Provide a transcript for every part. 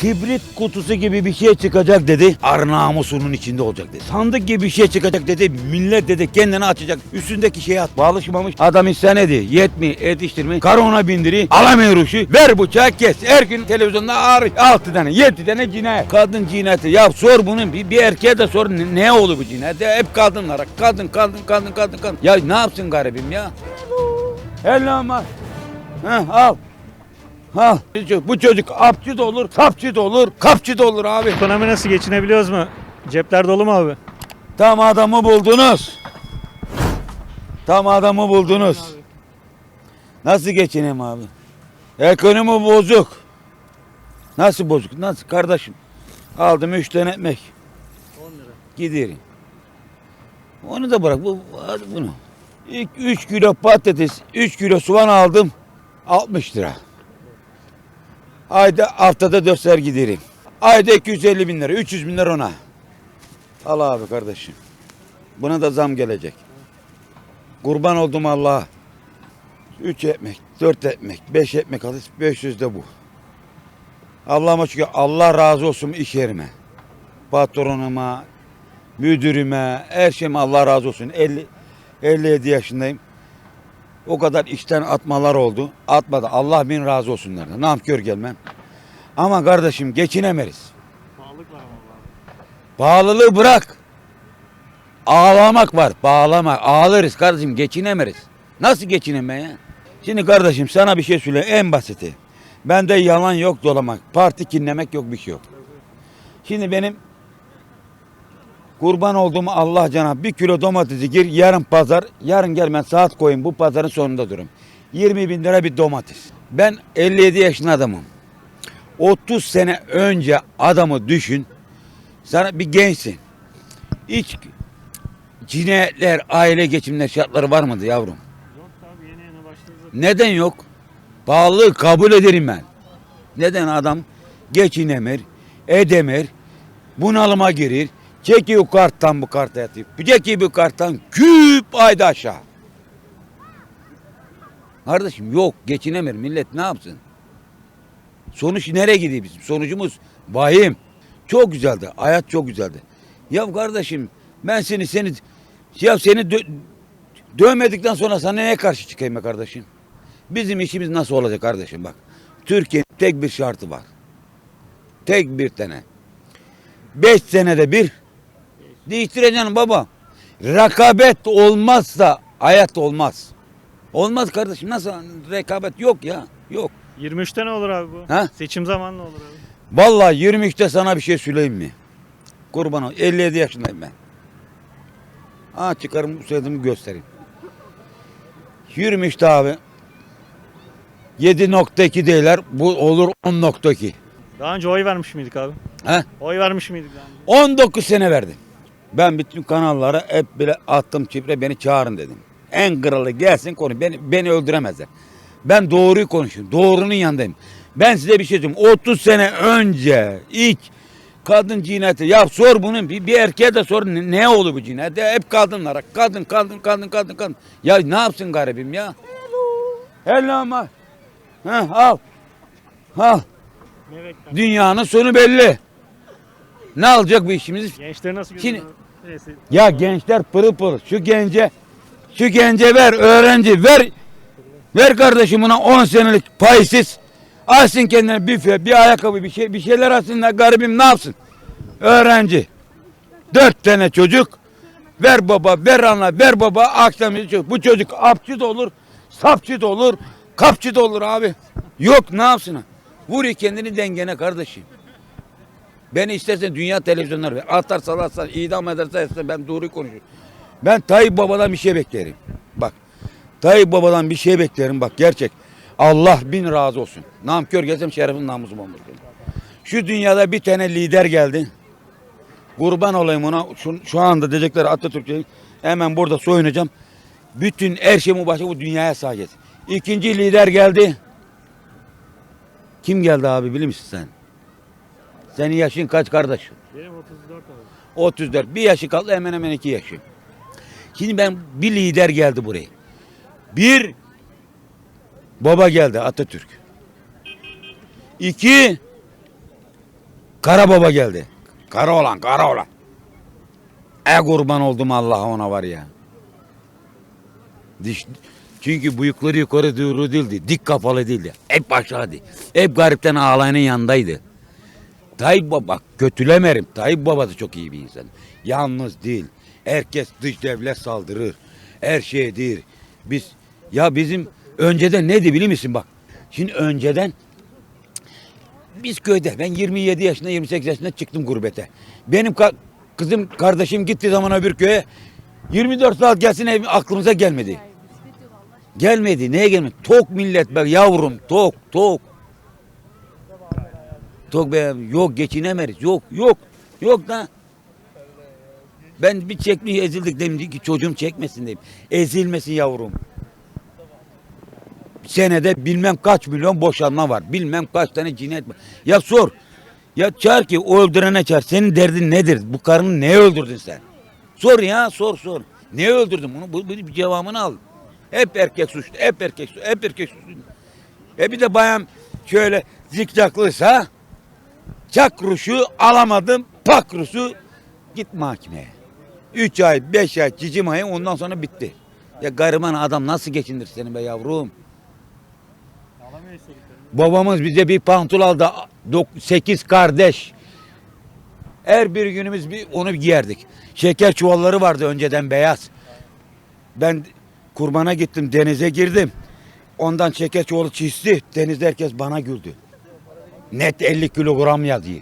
Kibrit kutusu gibi bir şey çıkacak dedi. Ar namusunun içinde olacak dedi. Sandık gibi bir şey çıkacak dedi. Millet dedi kendini açacak. Üstündeki şeye at. Bağlaşmamış. Adam isyan ediyor. Yetmi, yetiştirme. Karona bindiri. Alamıyor ruşu. Ver bıçağı kes. Her gün televizyonda ağır. Altı tane, yedi tane cinayet. Kadın cinayeti. Ya sor bunun. Bir, bir erkeğe de sor. Ne, ne oldu bu cinayet? Ya Hep kadınlara. Kadın, kadın, kadın, kadın, kadın. Ya ne yapsın garibim ya? Hello ama. Heh, al. Ha, bu çocuk apçı da olur, kapçı da olur, kapçı da olur abi. Ekonomi nasıl geçinebiliyoruz mu? Cepler dolu mu abi? Tam adamı buldunuz. Tam adamı buldunuz. Nasıl geçineyim abi? Ekonomi bozuk. Nasıl bozuk? Nasıl kardeşim? Aldım üç tane ekmek. 10 lira. Giderim. Onu da bırak. Bu, bunu. İlk 3 kilo patates, 3 kilo soğan aldım. 60 lira. Ayda haftada 4 sefer giderim. Ayda 250 bin lira, 300 bin lira ona. Al abi kardeşim. Buna da zam gelecek. Kurban oldum Allah'a. 3 ekmek, 4 ekmek, 5 ekmek alırız, 500 de bu. Allah'ıma şükür Allah razı olsun iş yerime. Patronuma, müdürüme, her şeyime Allah razı olsun. 50 57 yaşındayım. O kadar işten atmalar oldu. Atmadı. Allah bin razı olsunlar. Namkör gelmem. Ama kardeşim geçinemeriz. Pahalılık var. Bağlılığı bırak. Ağlamak var. Bağlamak. Ağlarız kardeşim. Geçinemeriz. Nasıl geçineme ya? Şimdi kardeşim sana bir şey söyleyeyim. En basiti. Bende yalan yok dolamak. Parti kinlemek yok bir şey yok. Şimdi benim kurban olduğum Allah cana bir kilo domatesi gir yarın pazar. Yarın gel ben saat koyayım bu pazarın sonunda durum. 20 bin lira bir domates. Ben 57 yaşında adamım. 30 sene önce adamı düşün. Sana bir gençsin. Hiç cinayetler, aile geçimler şartları var mıydı yavrum? Yok abi yeni yeni başladı. Neden yok? Pahalılığı kabul ederim ben. Neden adam geçinemir, edemir, bunalıma girir, çekiyor karttan bu karta yatıyor. Çekiyor bu karttan küp ayda aşağı. Kardeşim yok geçinemir millet ne yapsın? Sonuç nereye gidiyor bizim? Sonucumuz vahim. Çok güzeldi. Hayat çok güzeldi. Ya kardeşim ben seni seni ya seni dö- dövmedikten sonra sana neye karşı çıkayım kardeşim? Bizim işimiz nasıl olacak kardeşim bak. Türkiye'nin tek bir şartı var. Tek bir tane. Beş senede bir değiştireceksin baba. Rekabet olmazsa hayat olmaz. Olmaz kardeşim. Nasıl rekabet yok ya. Yok. 23'te ne olur abi bu? Ha? Seçim zamanı ne olur abi? Vallahi 23'te sana bir şey söyleyeyim mi? Kurban ol. 57 yaşındayım ben. Ha çıkarım soyadımı göstereyim. 23'te abi 7.2 değiller. Bu olur 10.2. Daha önce oy vermiş miydik abi? He? Oy vermiş miydik daha önce? 19 sene verdim. Ben bütün kanallara hep bile attım çipre beni çağırın dedim. En kralı gelsin konu beni, beni öldüremezler. Ben doğruyu konuşuyorum. Doğrunun yanındayım. Ben size bir şey söyleyeyim. 30 sene önce ilk kadın cinayeti ya sor bunun bir, bir erkeğe de sor ne, ne oldu bu cinayet? Hep kadınlara kadın kadın kadın kadın kadın. Ya ne yapsın garibim ya? Hello ama. Ha, al. Al. Dünyanın sonu belli. Ne alacak bu işimiz? Gençleri nasıl Şimdi-? Neyse. Ya gençler pırıl pırıl. Şu gence, şu gence ver öğrenci ver. Ver kardeşim buna 10 senelik paysız. Alsın kendine büfe, bir ayakkabı, bir şey, bir şeyler alsın da garibim ne yapsın? Öğrenci. Dört tane çocuk. Ver baba, ver ana, ver baba. Akşam çocuk. Bu çocuk apçı da olur, sapçı da olur, kapçı da olur abi. Yok ne yapsın? Vur kendini dengene kardeşim. Beni istersen dünya televizyonları ver. Atar salarsan, idam ederse etse ben doğruyu konuşurum. Ben Tayyip Baba'dan bir şey beklerim. Bak. Tayyip Baba'dan bir şey beklerim bak gerçek. Allah bin razı olsun. Namkör gelsem şerefin namusum olmuş. Şu dünyada bir tane lider geldi. Kurban olayım ona. Şu, şu anda diyecekler Atatürk'e hemen burada soyunacağım. Bütün her şeyimi başa bu dünyaya sahip. İkinci lider geldi. Kim geldi abi bilir misin sen? Senin yaşın kaç kardeş? Benim 34 abi. 34. Bir yaşı kaldı hemen hemen iki yaşı. Şimdi ben bir lider geldi buraya. Bir baba geldi Atatürk. İki Kara baba geldi. Kara olan, kara olan. E kurban oldum Allah'a ona var ya. Diş, çünkü bıyıkları yukarı doğru değildi. Dik kafalı değildi. Hep aşağıydı. Hep garipten ağlayanın yanındaydı. Tayyip Baba kötülemerim. Tayyip Baba da çok iyi bir insan. Yalnız değil. Herkes dış devlet saldırır. Her şeydir. Biz ya bizim önceden neydi biliyor musun bak. Şimdi önceden biz köyde ben 27 yaşında 28 yaşında çıktım gurbete. Benim ka- kızım kardeşim gitti zaman öbür köye 24 saat gelsin ev aklımıza gelmedi. Gelmedi. Neye gelmedi? Tok millet be yavrum. Tok, tok. Tok be yok geçinemeriz. Yok, yok. Yok da. Ben bir çekmiş ezildik dedim ki çocuğum çekmesin dedim. Ezilmesin yavrum. Senede bilmem kaç milyon boşanma var. Bilmem kaç tane cinayet var. Ya sor. Ya çağır ki o öldürene çağır. Senin derdin nedir? Bu karını ne öldürdün sen? Sor ya sor sor. Ne öldürdün bunu? Bu, bu bir cevabını al. Hep erkek suçlu. Hep erkek suçlu. Hep erkek suçlu. E bir de bayan şöyle zikzaklıysa çak ruşu alamadım pak ruşu git mahkemeye. Üç ay, beş ay, cicim ayı ondan sonra bitti. Ya gariban adam nasıl geçindir seni be yavrum? Babamız bize bir pantol aldı. Sekiz kardeş. Her bir günümüz bir onu giyerdik. Şeker çuvalları vardı önceden beyaz. Ben kurbana gittim denize girdim. Ondan şeker çuvalı çizdi. Denizde herkes bana güldü. Net 50 kilogram yazıyor.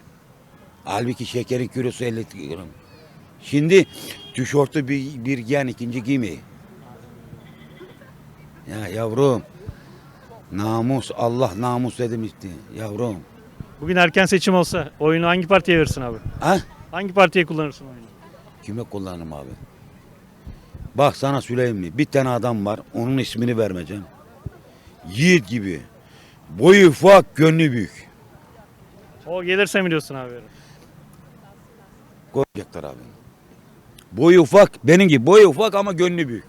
Halbuki şekerin kilosu 50 kilogram. Şimdi tişörtü bir, bir giyen ikinci giymeyi. Ya yavrum. Namus Allah namus dedim işte yavrum. Bugün erken seçim olsa oyunu hangi partiye verirsin abi? Ha? Hangi partiye kullanırsın oyunu? Kime kullanırım abi? Bak sana söyleyeyim mi? Bir tane adam var. Onun ismini vermeyeceğim. Yiğit gibi. Boyu ufak, gönlü büyük. O gelirse mi diyorsun abi? Koyacaklar abi. Boyu ufak, benim gibi. Boyu ufak ama gönlü büyük.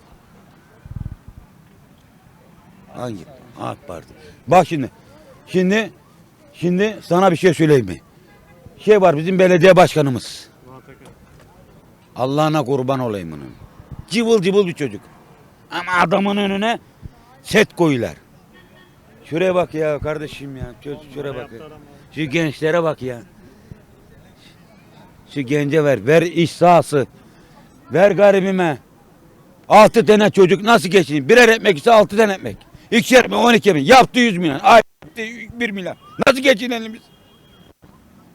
Hangi? AK Parti. Bak şimdi. Şimdi şimdi sana bir şey söyleyeyim mi? Şey var bizim belediye başkanımız. Allah'ına kurban olayım onun. Cıvıl cıvıl bir çocuk. Ama adamın önüne set koyular. Şuraya bak ya kardeşim ya. Çö- Şuraya bak. ya. Şu gençlere bak ya. Şu gence ver. Ver iş sahası. Ver garibime. Altı tane çocuk nasıl geçinir? Birer ekmek ise altı tane ekmek. İkişer ekmek on iki ekmek. Yaptı yüz milyon. Ay bir milyar. Nasıl geçinelim biz?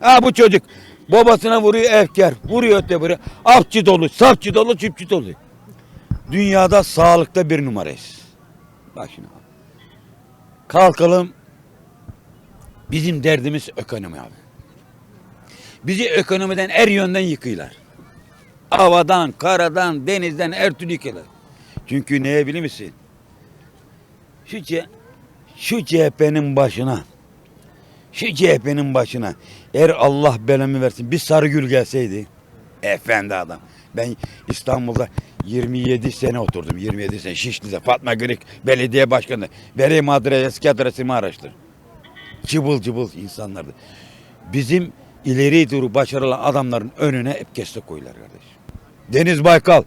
Ha bu çocuk babasına vuruyor efkar. Vuruyor öte buraya. Apçı dolu, sapçı dolu, çiftçi dolu. Dünyada sağlıkta bir numarayız. Bak şimdi. Kalkalım. Bizim derdimiz ekonomi abi. Bizi ekonomiden her yönden yıkıyorlar. Havadan, karadan, denizden her türlü yıkıyorlar. Çünkü neye bilir misin? Şu, C- şu CHP'nin başına, şu CHP'nin başına eğer Allah belamı versin bir Sarıgül gelseydi, efendi adam. Ben İstanbul'da 27 sene oturdum. 27 sene Şişli'de Fatma Gürük belediye başkanı. Vereyim adres, eski adresimi araştır. Cıbıl cıbıl insanlardı. Bizim ileri doğru başarılı adamların önüne hep keste koyular kardeş. Deniz Baykal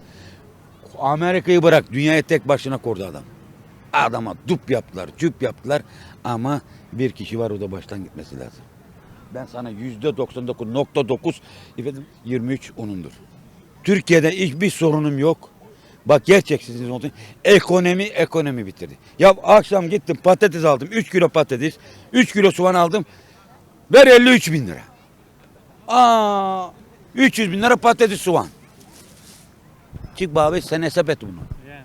Amerika'yı bırak dünyayı tek başına kurdu adam. Adama dup yaptılar, cüp yaptılar ama bir kişi var o da baştan gitmesi lazım. Ben sana yüzde 99.9 efendim 23 onundur. Türkiye'de hiçbir sorunum yok. Bak gerçeksiniz oldu. Ekonomi ekonomi bitirdi. Ya akşam gittim patates aldım. 3 kilo patates. 3 kilo soğan aldım. Ver 53 bin lira. Aa, 300 bin lira patates soğan. Çık abi sen hesap et bunu. Yani.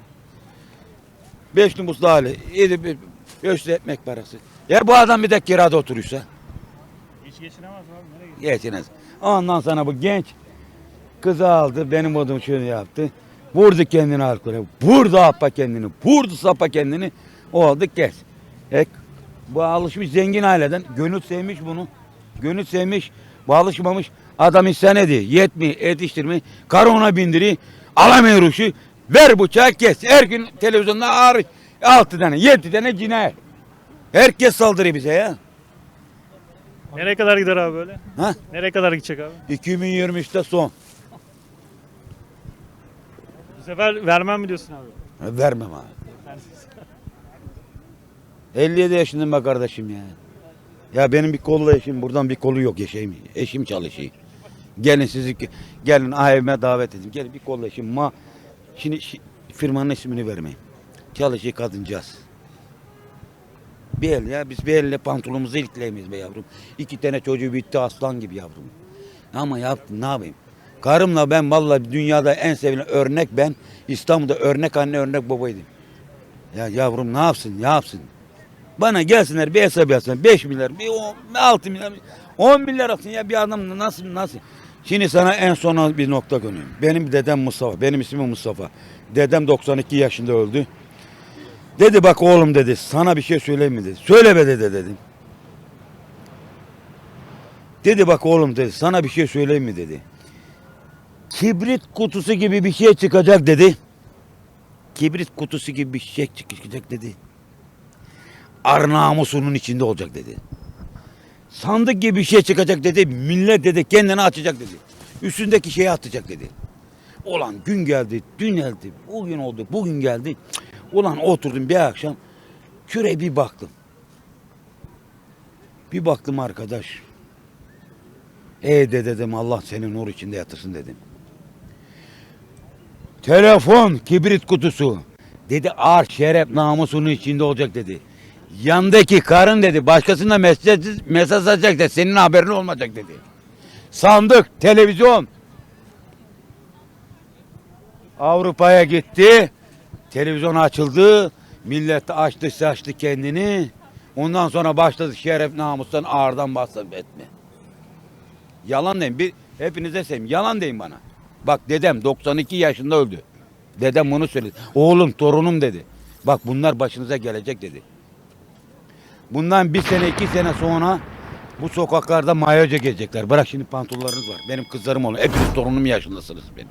5 nüfuslu hali. 7 500 ekmek parası. Ya bu adam bir de kirada oturuyorsa. Hiç geçinemez abi. Nereye? Geçiniz. Ondan sonra bu genç kızı aldı. Benim odum şöyle yaptı. Vurdu kendini alkole. Vurdu apa kendini. Vurdu sapa kendini. O oldu kes. E, bu alışmış zengin aileden. Gönül sevmiş bunu. Gönül sevmiş. Bu alışmamış. Adam isyan ediyor. Yetmiyor. Yetiştirmeyi. Karı ona bindiriyor. Alamıyor ruşu. Ver bıçağı kes. Her gün televizyonda ağrı. Altı tane, yedi tane cinayet. Herkes saldırıyor bize ya. Nereye kadar gider abi böyle? Ha? Nereye kadar gidecek abi? 2023'te son. Sefer vermem mi diyorsun abi? Vermem abi. 57 yaşındayım be kardeşim ya. Ya benim bir kolla eşim buradan bir kolu yok eşeğim. Eşim çalışıyor. Gelin sizi gelin evime davet edin. Gelin bir kolla eşim. Ma şimdi şi- firmanın ismini vermeyin. Çalışıyor kadıncağız. Bir el ya biz bir elle pantolonumuzu ilikleyemeyiz be yavrum. İki tane çocuğu bitti aslan gibi yavrum. Ama yaptım ne yapayım? Karımla ben vallahi dünyada en sevilen örnek ben. İstanbul'da örnek anne örnek babaydım. Ya yavrum ne yapsın ne yapsın? Bana gelsinler bir hesap yapsınlar. 5 milyar, bir 10, 6 milyar, 10 milyar atsın ya bir adam nasıl nasıl? Şimdi sana en sona bir nokta konuyorum. Benim dedem Mustafa, benim ismim Mustafa. Dedem 92 yaşında öldü. Dedi bak oğlum dedi sana bir şey söyleyeyim mi dedi. Söyle be dede dedim. Dedi bak oğlum dedi sana bir şey söyleyeyim mi dedi. Kibrit kutusu gibi bir şey çıkacak dedi. Kibrit kutusu gibi bir şey çıkacak dedi. Ar namusunun içinde olacak dedi. Sandık gibi bir şey çıkacak dedi. Millet dedi kendini açacak dedi. Üstündeki şeyi atacak dedi. Ulan gün geldi, dün geldi, bugün oldu, bugün geldi. Ulan oturdum bir akşam küre bir baktım. Bir baktım arkadaş. Ey de dedim Allah senin nur içinde yatırsın dedim. Telefon, kibrit kutusu. Dedi ar şeref namusunun içinde olacak dedi. Yandaki karın dedi başkasına mesaj, mesaj atacak da senin haberin olmayacak dedi. Sandık, televizyon. Avrupa'ya gitti. Televizyon açıldı. Millet açtı saçtı kendini. Ondan sonra başladı şeref namustan ağırdan bahsetme. Yalan deyin. Bir, hepinize seveyim. Yalan deyin bana. Bak dedem 92 yaşında öldü. Dedem bunu söyledi. Oğlum torunum dedi. Bak bunlar başınıza gelecek dedi. Bundan bir sene iki sene sonra bu sokaklarda mayoca gelecekler. Bırak şimdi pantolonlarınız var. Benim kızlarım olun. Hepiniz torunum yaşındasınız benim.